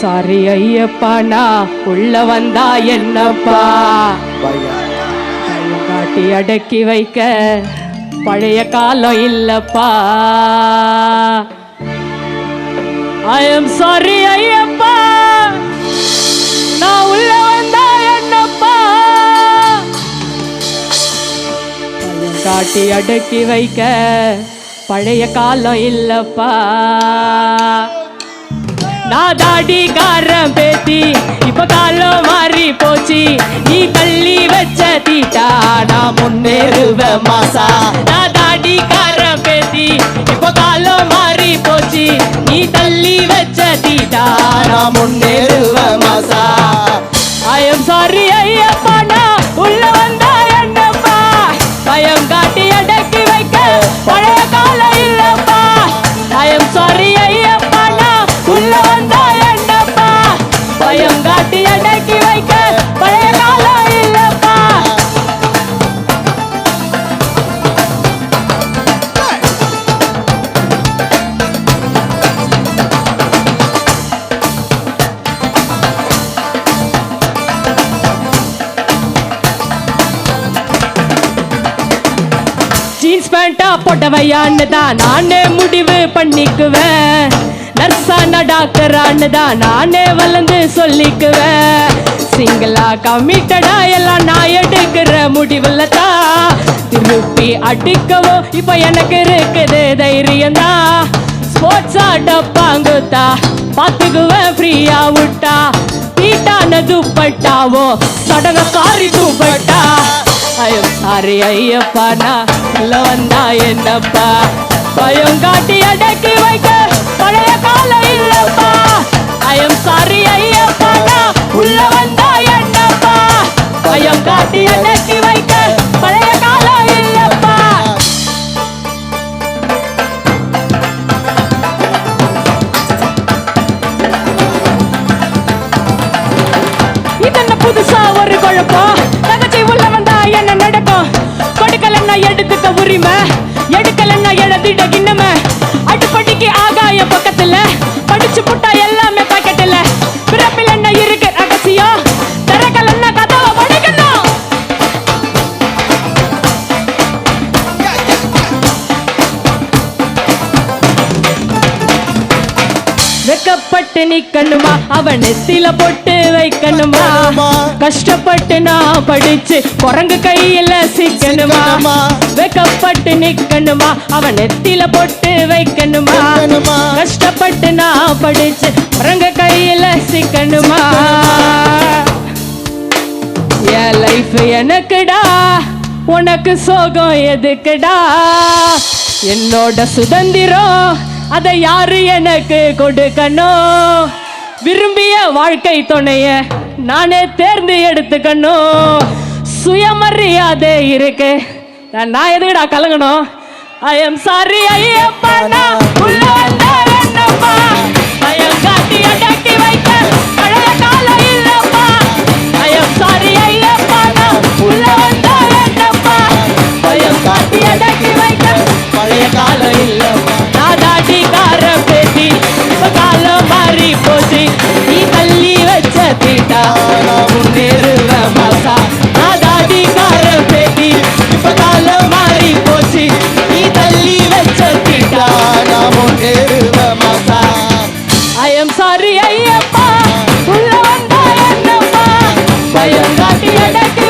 Sorry Ayyappa நான் உள்ள வந்தா என்னப்பா? கையை காட்டி அடக்கி வைக்க பழைய காலம் இல்லப்பா. ஐ எம் சாரி ஐயப்பா நான் உள்ள வந்தா என்னப்பா? கையை காட்டி அடக்கி வைக்க பழைய காலம் இல்லப்பா. நான் காரம் பேத்தி. இப்ப காலம் மாறி போச்சு. நீ தள்ளி வச்ச தீட்டா நான் முன்னேறுவ மாசா. நான் காரம் பேத்தி இப்ப காலம் மாறி போச்சு. நீ தள்ளி வச்ச தீட்டா நான் முன்னேறுவ மாசா. ஜீன்ஸ் பேண்டா போட்டவையான்னு தான் நானே முடிவு பண்ணிக்குவேன். நர்ஸான டாக்டரான்னு தான் நானே வளர்ந்து சொல்லிக்குவேன். சிங்கிளா கமிட்டடா எல்லாம் நான் எடுக்கிற முடிவில் தான் திருப்பி அடிக்கவோ இப்போ எனக்கு இருக்குது தைரியம் தான் ஸ்போர்ட்ஸ் ஆட்டப்பாங்குத்தா பார்த்துக்குவேன் ஃப்ரீயா விட்டா. தீட்டான துப்பட்டாவோ? சடன காரி துப்பட்டா. ஐயோ சாரி ஐயப்பா நான் உள்ள வந்தா என்னப்பா? பயம் காட்டி அடக்கி வைக்க பழைய கால இல்லப்பா. ஐயம் சாரி ஐயப்பா நான் உள்ள வந்தா என்னப்பா? பயம் காட்டி அடக்கி வைக்க பழைய கால இல்லப்பா. இதென்ன புதுசா ஒரு குழப்பம்? ಕಿಟಕಿ வெக்கப்பட்டு நிக்கணுமா? அவன் நெத்தில பொட்டு வைக்கணுமா? கஷ்டப்பட்டு நான் படிச்சு குரங்கு கையில சிக்கணுமா. வெக்கப்பட்டு நிக்கணுமா? அவன் நெத்தில பொட்டு வைக்கணுமா? வைக்கணுமா. கஷ்டப்பட்டு நான் படிச்சு குரங்கு கையில சிக்கணுமா? என் லைஃப் எனக்குடா? உனக்கு சோகம் எதுக்குடா? என்னோட சுதந்திரம் அதை யாரு எனக்கு கொடுக்கணும்? விரும்பிய வாழ்க்கை துணைய நானே தேர்ந்து எடுத்துக்கணும். சுயமரியாதை இருக்கு. நான் எதுக்குடா கலங்கணும்? ஐ எம் சாரி ஐயப்பா நான் உள்ள வந்தா என்னப்பா? பயம் அடக்கி வைக்க பழைய காலம் இல்லப்பா. ஐ எம் சாரி ஐயப்பா உள்ள என்னப்பா? அடக்கி வைக்க பழைய காலம் இல்லப்பா. சாரி ஐயப்பா உள்ள வந்தா என்னப்பா பயம் காட்டி அடக்கி